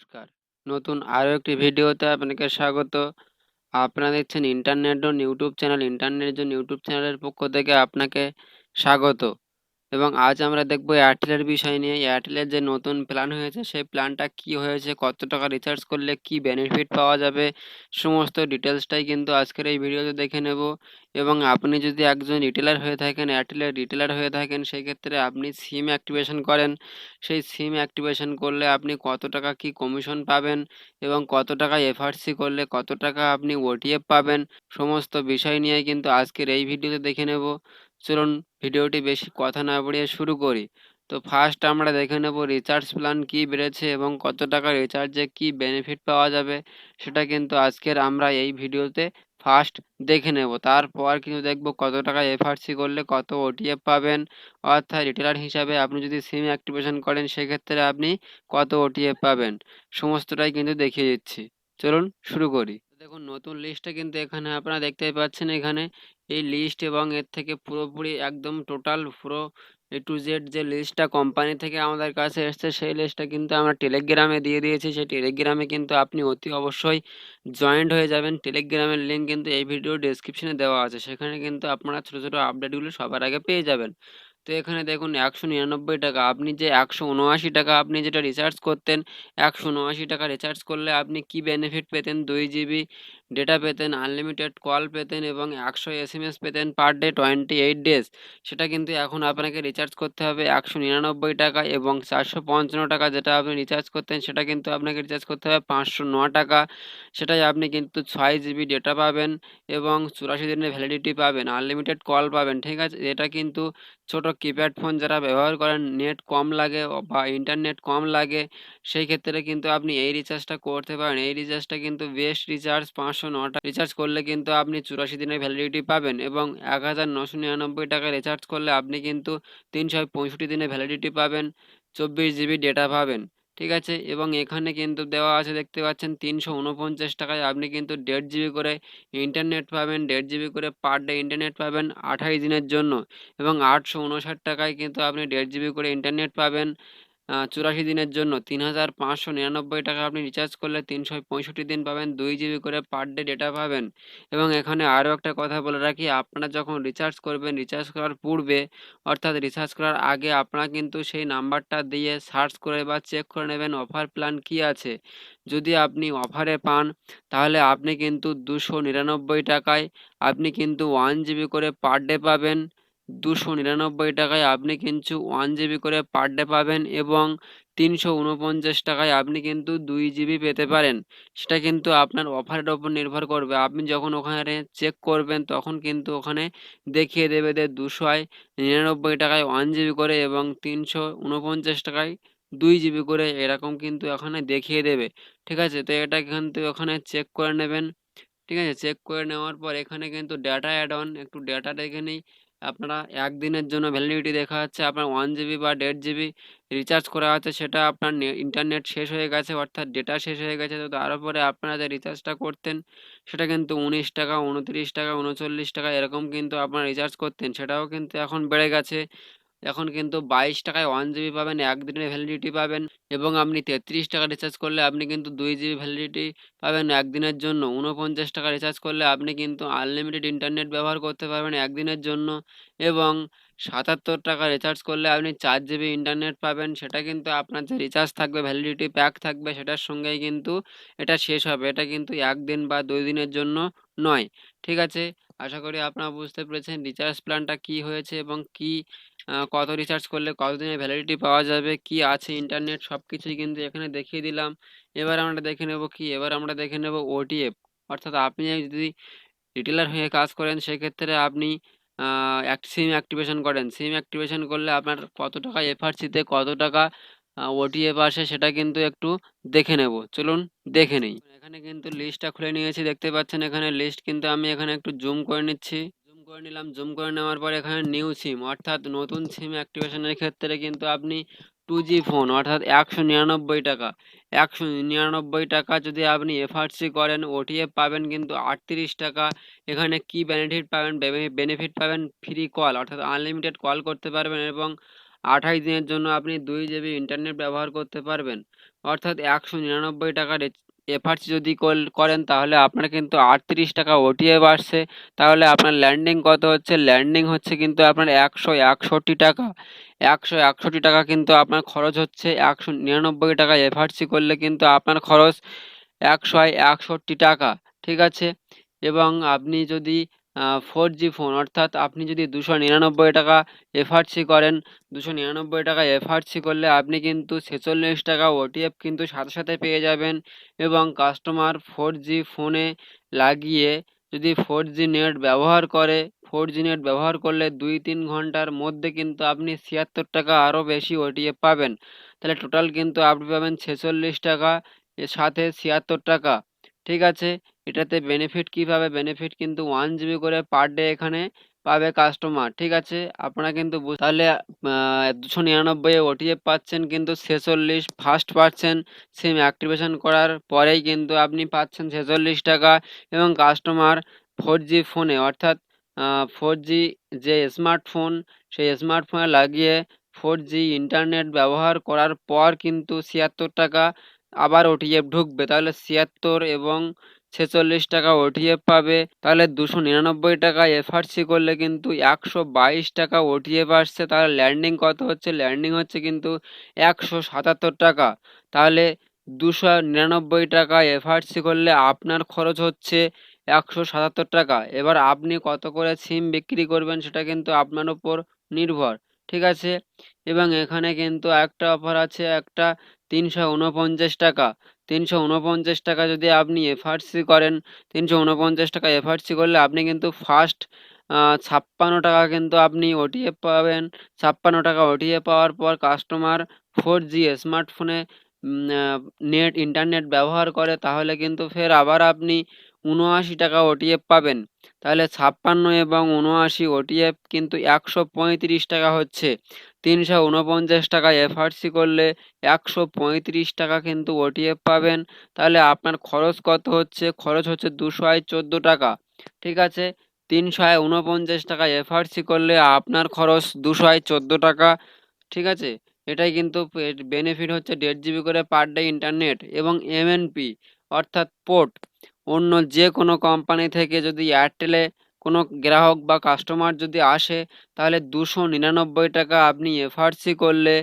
নমস্কার। নতুন আরও একটি ভিডিওতে আপনাকে স্বাগত। আপনারা দেখছেন ইন্টারনেট ও ইউটিউব চ্যানেল। ইন্টারনেট ইউটিউব চ্যানেলের পক্ষ থেকে আপনাকে স্বাগত। এবং আজ আমরা দেখব এয়ারটেলের বিষয় নিয়ে। এয়ারটেলের যে নতুন প্ল্যান হয়েছে, সেই প্ল্যানটা কি হয়েছে, কত টাকা রিচার্জ করলে কি বেনিফিট পাওয়া যাবে, সমস্ত ডিটেলসটাই কিন্তু আজকের এই ভিডিওতে দেখে নেব। এবং আপনি যদি একজন রিটেলার হয়ে থাকেন, এয়ারটেলের রিটেলার হয়ে থাকেন, সেই ক্ষেত্রে আপনি সিম অ্যাক্টিভেশন করেন। সেই সিম অ্যাক্টিভেশন করলে আপনি কত টাকা কি কমিশন পাবেন এবং কত টাকা এফআরসি করলে কত টাকা আপনি ওটিএফ পাবেন, সমস্ত বিষয় নিয়ে কিন্তু আজকের এই ভিডিওতে দেখে নেব। চলুন ভিডিওটি বেশি কথা না বাড়িয়ে শুরু করি। তো ফার্স্ট আমরা দেখে নেব রিচার্জ প্ল্যান কি বেড়েছে এবং কত টাকা রিচার্জে কি বেনিফিট পাওয়া যাবে, সেটা কিন্তু আজকের আমরা এই ভিডিওতে ফার্স্ট দেখে নেব। তারপর কিন্তু দেখব কত টাকা এফআরসি করলে কত ওটিএফ পাবেন। অর্থাৎ রিটেলার হিসাবে আপনি যদি সিম অ্যাক্টিভেশন করেন, সেক্ষেত্রে আপনি কত ওটিএফ পাবেন, সমস্তটাই কিন্তু দেখিয়ে দিচ্ছি। চলুন শুরু করি। দেখুন, নতুন লিস্টটা কিন্তু এখানে আপনারা দেখতেই পাচ্ছেন এখানে। এই লিস্ট এবং এর থেকে পুরোপুরি একদম টোটাল পুরো এ টু জেড যে লিস্টটা কোম্পানি থেকে আমাদের কাছে এসছে, সেই লিস্টটা কিন্তু আমরা টেলিগ্রামে দিয়ে দিয়েছি। সেই টেলিগ্রামে কিন্তু আপনি অতি অবশ্যই জয়েন্ট হয়ে যাবেন। টেলিগ্রামের লিঙ্ক কিন্তু এই ভিডিও ডেসক্রিপশনে দেওয়া আছে। সেখানে কিন্তু আপনারা ছোটো ছোটো আপডেটগুলো সবার আগে পেয়ে যাবেন। তো এখানে দেখুন একশো নিরানব্বই টাকা। আপনি যে একশো উনআশি টাকা আপনি যেটা রিচার্জ করতেন, একশো উনআশি টাকা রিচার্জ করলে আপনি কি বেনিফিট পেতেন? দুই জিবি ডেটা পেতেন আনলিমিটেড কল পেতেন এবং একশো এস এম এস পেতেন per day twenty eight days সেটা কিন্তু এখন আপনাকে রিচার্জ করতে হবে একশো নিরানব্বই টাকা এবং চারশো পঞ্চান্ন টাকা যেটা আপনি রিচার্জ করতেন, সেটা কিন্তু আপনাকে রিচার্জ করতে হবে পাঁচশো ন টাকা। সেটাই আপনি কিন্তু ছয় জিবি ডেটা পাবেন এবং চুরাশি দিনের ভ্যালিডিটি পাবেন আনলিমিটেড কল পাবেন, ঠিক আছে? এটা কিন্তু ছোট কিপ্যাড ফোন যারা ব্যবহার করেন নেট কম লাগে বা ইন্টারনেট কম লাগে, সেই ক্ষেত্রে কিন্তু আপনি এই রিচার্জটা করতে পারেন। এই রিচার্জটা কিন্তু বেস্ট রিচার্জ পাঁচশো নটা রিচার্জ করলে কিন্তু আপনি চুরাশি দিনের ভ্যালিডিটি পাবেন এবং এক হাজার নশো নিরানব্বই টাকা রিচার্জ করলে আপনি কিন্তু তিনশো পঁয়ষট্টি দিনের ভ্যালিডিটি পাবেন, চব্বিশ জিবি ডেটা পাবেন। ঠিক আছে? এবং এখানে কিন্তু দেওয়া আছে, দেখতে পাচ্ছেন, তিনশো উনপঞ্চাশ টাকায় আপনি কিন্তু দেড় জিবি করে ইন্টারনেট পাবেন, দেড় জিবি করে পার ডে ইন্টারনেট পাবেন আঠাশ দিনের জন্য এবং আটশো উনষাট টাকায় কিন্তু আপনি দেড় জিবি করে ইন্টারনেট পাবেন। চুরাশি দিনের জন্য তিন হাজার পাঁচশো নিরানব্বই টাকা আপনি রিচার্জ করলে তিনশো পঁয়ষট্টি দিন পাবেন, দুই জিবি করে পার ডে ডেটা পাবেন। এবং এখানে আরও একটা কথা বলে রাখি, আপনারা যখন রিচার্জ করবেন রিচার্জ করার পূর্বে, অর্থাৎ রিচার্জ করার আগে আপনারা কিন্তু সেই নাম্বারটা দিয়ে সার্চ করে বা চেক করে নেবেন অফার প্ল্যান কি আছে। যদি আপনি অফারে পান, তাহলে আপনি কিন্তু দুশো নিরানব্বই টাকায় আপনি কিন্তু ওয়ান জিবি করে পার ডে পাবেন। দুশো নিরানব্বই টাকায় আপনি কিন্তু ওয়ান জিবি করে পার ডে পাবেন এবং তিনশো উনপঞ্চাশ টাকায় আপনি কিন্তু দুই জিবি পেতে পারেন। সেটা কিন্তু আপনার অফারের ওপর নির্ভর করবে। আপনি যখন ওখানে চেক করবেন, তখন কিন্তু ওখানে দেখিয়ে দেবে যে দুশোয় নিরানব্বই টাকায় ওয়ান জিবি করে এবং তিনশো উনপঞ্চাশ টাকায় দুই জিবি করে এরকম কিন্তু ওখানে দেখিয়ে দেবে। ঠিক আছে? তো এটা কিন্তু ওখানে চেক করে নেবেন। ঠিক আছে? চেক করে নেওয়ার পর এখানে কিন্তু ডেটা অ্যাড অন একটু ডেটা দেখে নিই। আপনারা একদিনের জন্য ভ্যালিডিটি দেখা যাচ্ছে, আপনার ওয়ান জিবি বা দেড় জিবি রিচার্জ করা হচ্ছে সেটা আপনার ইন্টারনেট শেষ হয়ে গেছে, অর্থাৎ ডেটা শেষ হয়ে গেছে, তো তারপরে আপনারা যে রিচার্জটা করতেন, সেটা কিন্তু উনিশ টাকা, উনত্রিশ টাকা, উনচল্লিশ টাকা, এরকম কিন্তু আপনারা রিচার্জ করতেন, সেটাও কিন্তু এখন বেড়ে গেছে। এখন কিন্তু বাইশ টাকায় ওয়ান জিবি পাবেন একদিনের ভ্যালিডিটি পাবেন এবং আপনি তেত্রিশ টাকা রিচার্জ করলে আপনি কিন্তু দুই জিবি ভ্যালিডিটি পাবেন একদিনের জন্য। উনপঞ্চাশ টাকা রিচার্জ করলে আপনি কিন্তু আনলিমিটেড ইন্টারনেট ব্যবহার করতে পারবেন একদিনের জন্য এবং সাতাত্তর টাকা রিচার্জ করলে আপনি চার জিবি ইন্টারনেট পাবেন। সেটা কিন্তু আপনার যে রিচার্জ থাকবে ভ্যালিডিটি প্যাক থাকবে, সেটার সঙ্গেই কিন্তু এটা শেষ হবে। এটা কিন্তু একদিন বা দুই দিনের জন্য নয়। ঠিক আছে? আশা করি আপনারা বুঝতে পেরেছেন রিচার্জ প্ল্যানটা কি হয়েছে এবং কি কত রিচার্জ করলে কতদিনের ভ্যালিডিটি পাওয়া যাবে? কি আছে ইন্টারনেট সব কিছুই কিন্তু এখানে দেখিয়ে দিলাম। এবার আমরা দেখে নেব কি? এবার আমরা দেখে নেব ওটিএফ অর্থাৎ আপনি যদি রিটেলার হয়ে কাজ করেন, সেক্ষেত্রে আপনি সিম অ্যাক্টিভেশন করেন। সিম অ্যাক্টিভেশন করলে আপনার কত টাকা এফআরসিতে কত টাকা ওটিএফ আসে সেটা কিন্তু একটু দেখে নেব। চলুন দেখে নিই। এখানে কিন্তু লিস্টটা খুলে নিয়েছি, দেখতে পাচ্ছেন এখানে লিস্ট কিন্তু আমি এখানে একটু জুম করে নিচ্ছি। করে নিলাম জুম করে নেওয়ার পর এখানে নিউ সিম অর্থাৎ নতুন সিম অ্যাক্টিভেশনের ক্ষেত্রে কিন্তু আপনি টু জি ফোন অর্থাৎ একশো নিরানব্বই টাকা। একশো নিরানব্বই টাকা যদি আপনি এফআরসি করেন ওটিএফ পাবেন কিন্তু আটত্রিশ টাকা। এখানে কি বেনিফিট পাবেন? বেনিফিট পাবেন ফ্রি কল অর্থাৎ আনলিমিটেড কল করতে পারবেন এবং আঠাশ দিনের জন্য আপনি দুই জিবি ইন্টারনেট ব্যবহার করতে পারবেন। অর্থাৎ একশো নিরানব্বই টাকার এফআরসি যদি করেন তাহলে আপনার কিন্তু আটত্রিশ টাকা ওটিএ বাড়ছে। তাহলে আপনার ল্যান্ডিং কত হচ্ছে? ল্যান্ডিং হচ্ছে কিন্তু আপনার একশো একষট্টি টাকা। একশো একষট্টি টাকা কিন্তু আপনার খরচ হচ্ছে। একশো নিরানব্বই টাকা এফআরসি করলে কিন্তু আপনার খরচ একশো একষট্টি টাকা। ঠিক আছে? এবং আপনি যদি ফোর জি ফোন অর্থাৎ আপনি যদি দুশো নিরানব্বই টাকা এফআরসি করেন, দুশো নিরানব্বই টাকা এফআরসি করলে আপনি কিন্তু ছেচল্লিশ টাকা ওটিএফ কিন্তু সাথে সাথে পেয়ে যাবেন এবং কাস্টমার ফোর জি ফোনে লাগিয়ে যদি ফোর জি নেট ব্যবহার করে ফোর জি নেট ব্যবহার করলে দুই তিন ঘণ্টার মধ্যে কিন্তু আপনি ছিয়াত্তর টাকা আরও বেশি ওটিএফ পাবেন। তাহলে টোটাল কিন্তু আপনি পাবেন ছেচল্লিশ টাকা, এর সাথে ছিয়াত্তর টাকা। ঠিক আছে? এটাতে বেনিফিট কী পাবে? বেনিফিট কিন্তু ওয়ান জিবি করে পার ডে এখানে পাবে কাস্টমার ঠিক আছে? আপনারা কিন্তু তাহলে দুশো নিরানব্বই ওটিএফ পাচ্ছেন কিন্তু ছেচল্লিশ ফার্স্ট পাচ্ছেন সিম অ্যাক্টিভেশন করার পরেই কিন্তু আপনি পাচ্ছেন ছেচল্লিশ টাকা এবং কাস্টমার ফোর জি ফোনে অর্থাৎ ফোর জি যে স্মার্টফোন সেই স্মার্টফোনে লাগিয়ে ফোর জি ইন্টারনেট ব্যবহার করার পর কিন্তু ছিয়াত্তর টাকা আবার ওটিএফ ঢুকবে, তাহলে ছিয়াত্তর এবং ছেচল্লিশ টাকা ওটিএফ পাবে, তাহলে দুশো নিরানব্বই টাকা এফআরসি করলে কিন্তু একশো বাইশ টাকা ওটিএফ আসছে, তাহলে ল্যান্ডিং কত হচ্ছে? ল্যান্ডিং হচ্ছে কিন্তু একশো সাতাত্তর টাকা, তাহলে দুশো নিরানব্বই টাকা এফআরসি করলে আপনার খরচ হচ্ছে একশো সাতাত্তর টাকা, এবার আপনি কত করে সিম বিক্রি করবেন সেটা কিন্তু আপনার উপর নির্ভর, ঠিক আছে? এবং এখানে কিন্তু একটা অফার আছে, একটা তিনশো উনপঞ্চাশ টাকা। তিনশো উনপঞ্চাশ টাকা যদি আপনি এফআরসি করেন, তিনশো উনপঞ্চাশ টাকা এফআরসি করলে আপনি কিন্তু ফার্স্ট ছাপ্পান্ন টাকা কিন্তু আপনি ওটিএফ পাবেন। ছাপ্পান্ন টাকা ওটিএফ পাওয়ার পর কাস্টমার ফোর জি স্মার্টফোনে নেট ইন্টারনেট ব্যবহার করে, তাহলে কিন্তু ফের আবার আপনি উনআশি টাকা ওটিএফ পাবেন। তাহলে ছাপ্পান্ন এবং উনআশি ওটিএফ কিন্তু একশো পঁয়ত্রিশ টাকা হচ্ছে। তিনশো উনপঞ্চাশ টাকা এফআরসি করলে একশো পঁয়ত্রিশ টাকা কিন্তু ওটিএফ পাবেন। তাহলে আপনার খরচ কত হচ্ছে? খরচ হচ্ছে দুশো আয় চোদ্দ টাকা। ঠিক আছে? তিনশো উনপঞ্চাশ টাকা এফআরসি করলে আপনার খরচ দুশো আয় চোদ্দ টাকা। ঠিক আছে? এটাই কিন্তু বেনিফিট হচ্ছে দেড় জিবি করে পার ডে ইন্টারনেট এবং এমএনপি অর্থাৎ পোর্ট অন্য যে কোনো কোম্পানি থেকে যদি এয়ারটেলে কোনো গ্রাহক বা কাস্টমার যদি আসে, তাহলে দুশো নিরানব্বই টাকা আপনি এফআরসি করলে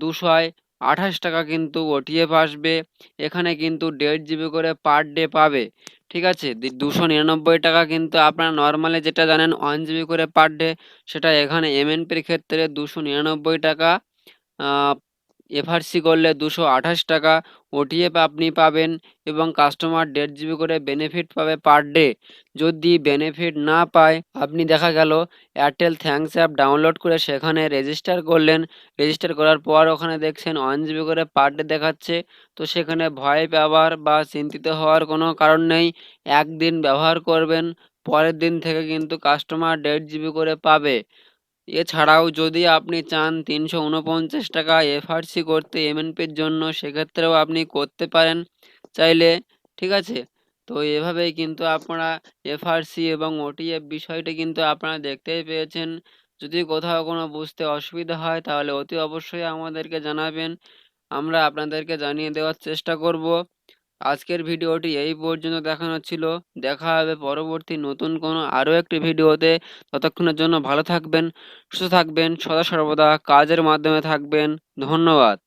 দুশোয় আঠাশ টাকা কিন্তু ওটিএফ আসবে। এখানে কিন্তু দেড় জিবি করে পার ডে পাবে। ঠিক আছে? দুশো নিরানব্বই টাকা কিন্তু আপনারা নর্মালি যেটা জানেন ওয়ান জিবি করে পার ডে সেটা এখানে এমএনপির ক্ষেত্রে দুশো নিরানব্বই টাকা এফআরসি করলে দুশো আঠাশ টাকা ওটিএফ আপনি পাবেন এবং কাস্টমার দেড় জিবি করে বেনিফিট পাবে পার ডে যদি বেনিফিট না পায়, আপনি দেখা গেল এয়ারটেল থ্যাঙ্কস অ্যাপ ডাউনলোড করে সেখানে রেজিস্টার করলেন। রেজিস্টার করার পর ওখানে দেখছেন ওয়ান জিবি করে পার ডে দেখাচ্ছে। তো সেখানে ভয় পাওয়ার বা চিন্তিত হওয়ার কোনো কারণ নেই। একদিন ব্যবহার করবেন, পরের দিন থেকে কিন্তু কাস্টমার দেড় জিবি করে পাবে। এছাড়াও যদি আপনি চান তিনশো উনপঞ্চাশ টাকা এফআরসি করতে এমএনপির জন্য, সেক্ষেত্রেও আপনি করতে পারেন চাইলে, ঠিক আছে? তো এভাবেই কিন্তু আপনারা এফআরসি এবং ওটিএফ বিষয়টি কিন্তু আপনারা দেখতেই পেয়েছেন। যদি কোথাও কোনো বুঝতে অসুবিধা হয়, তাহলে অতি অবশ্যই আমাদেরকে জানাবেন। আমরা আপনাদেরকে জানিয়ে দেওয়ার চেষ্টা করব। আজকের ভিডিওটি এই পর্যন্ত দেখানো ছিল। দেখা হবে পরবর্তী নতুন কোনো আরও একটি ভিডিওতে। ততক্ষণের জন্য ভালো থাকবেন, সুস্থ থাকবেন, সদা সর্বদা কাজের মাধ্যমে থাকবেন। ধন্যবাদ।